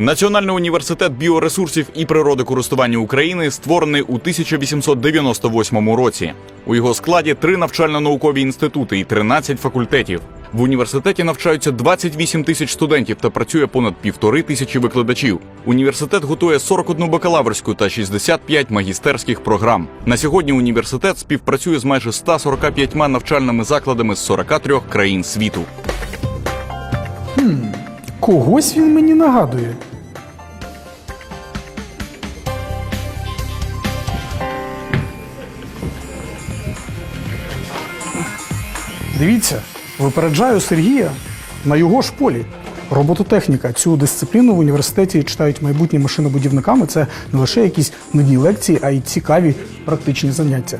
Національний університет біоресурсів і природокористування України створений у 1898 році. У його складі три навчально-наукові інститути і 13 факультетів. В університеті навчаються 28 тисяч студентів та працює понад півтори тисячі викладачів. Університет готує 41 бакалаврську та 65 магістерських програм. На сьогодні університет співпрацює з майже 145 навчальними закладами з 43 країн світу. Когось він мені нагадує. Дивіться, випереджаю Сергія на його ж полі. Робототехніка. Цю дисципліну в університеті читають майбутні машинобудівниками. Це не лише якісь нудні лекції, а й цікаві практичні заняття.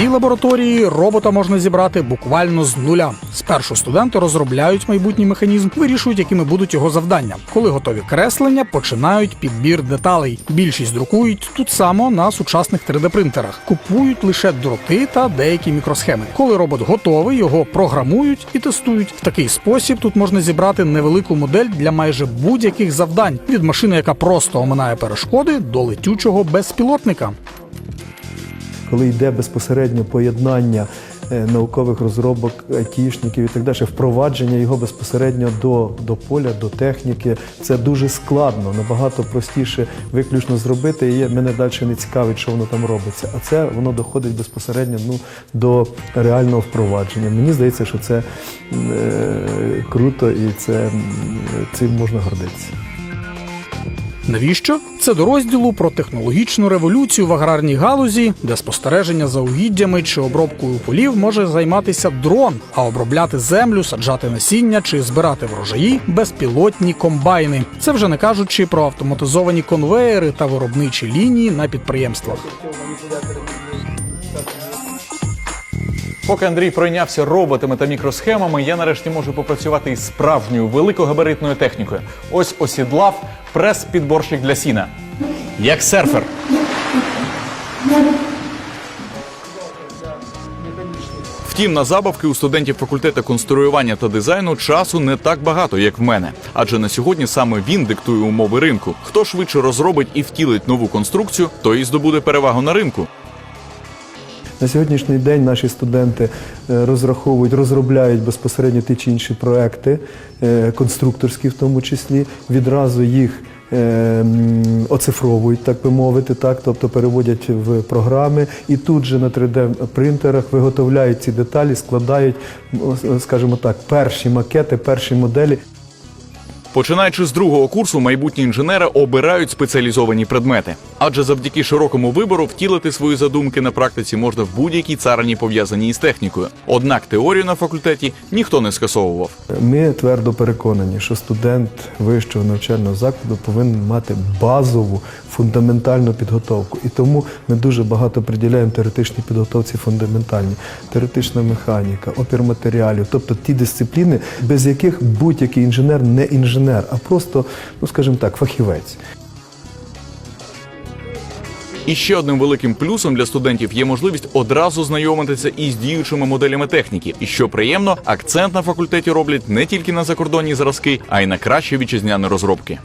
Цій лабораторії робота можна зібрати буквально з нуля. Спершу студенти розробляють майбутній механізм, вирішують, якими будуть його завдання. Коли готові креслення, починають підбір деталей. Більшість друкують тут само на сучасних 3D-принтерах. Купують лише дроти та деякі мікросхеми. Коли робот готовий, його програмують і тестують. В такий спосіб тут можна зібрати невелику модель для майже будь-яких завдань від машини, яка просто оминає перешкоди, до летючого безпілотника. Коли йде безпосередньо поєднання е, наукових розробок, айтішників і так далі, впровадження його безпосередньо до, до поля, до техніки, це дуже складно, набагато простіше виключно зробити. І мене далі не цікавить, що воно там робиться. А це воно доходить безпосередньо ну, до реального впровадження. Мені здається, що це е, круто і це, цим можна гордитися. Навіщо? Це до розділу про технологічну революцію в аграрній галузі, де спостереження за угіддями чи обробкою полів може займатися дрон, а обробляти землю, саджати насіння чи збирати врожаї безпілотні комбайни. Це вже не кажучи про автоматизовані конвеєри та виробничі лінії на підприємствах. Поки Андрій пройнявся роботами та мікросхемами, я нарешті можу попрацювати із справжньою великогабаритною технікою. Ось осідлав прес-підборщик для сіна. Як серфер. Втім, на забавки у студентів факультету конструювання та дизайну часу не так багато, як в мене. Адже на сьогодні саме він диктує умови ринку. Хто швидше розробить і втілить нову конструкцію, той і здобуде перевагу на ринку. На сьогоднішній день наші студенти е, розраховують, розробляють безпосередньо ті чи інші проекти, е, конструкторські в тому числі, відразу їх е, оцифровують, так би мовити, так, тобто переводять в програми. І тут же на 3D-принтерах виготовляють ці деталі, складають, скажімо так, перші макети, перші моделі. Починаючи з другого курсу, майбутні інженери обирають спеціалізовані предмети, адже завдяки широкому вибору втілити свої задумки на практиці можна в будь-якій царині пов'язаній із технікою. Однак теорію на факультеті ніхто не скасовував. Ми твердо переконані, що студент вищого навчального закладу повинен мати базову фундаментальну підготовку. І тому ми дуже багато приділяємо теоретичній підготовці фундаментальній, теоретична механіка, опір матеріалів, тобто ті дисципліни, без яких будь-який інженер не інженер, а просто, ну скажімо так, фахівець. І ще одним великим плюсом для студентів є можливість одразу знайомитися із діючими моделями техніки. І що приємно, акцент на факультеті роблять не тільки на закордонні зразки, а й на кращі вітчизняні розробки.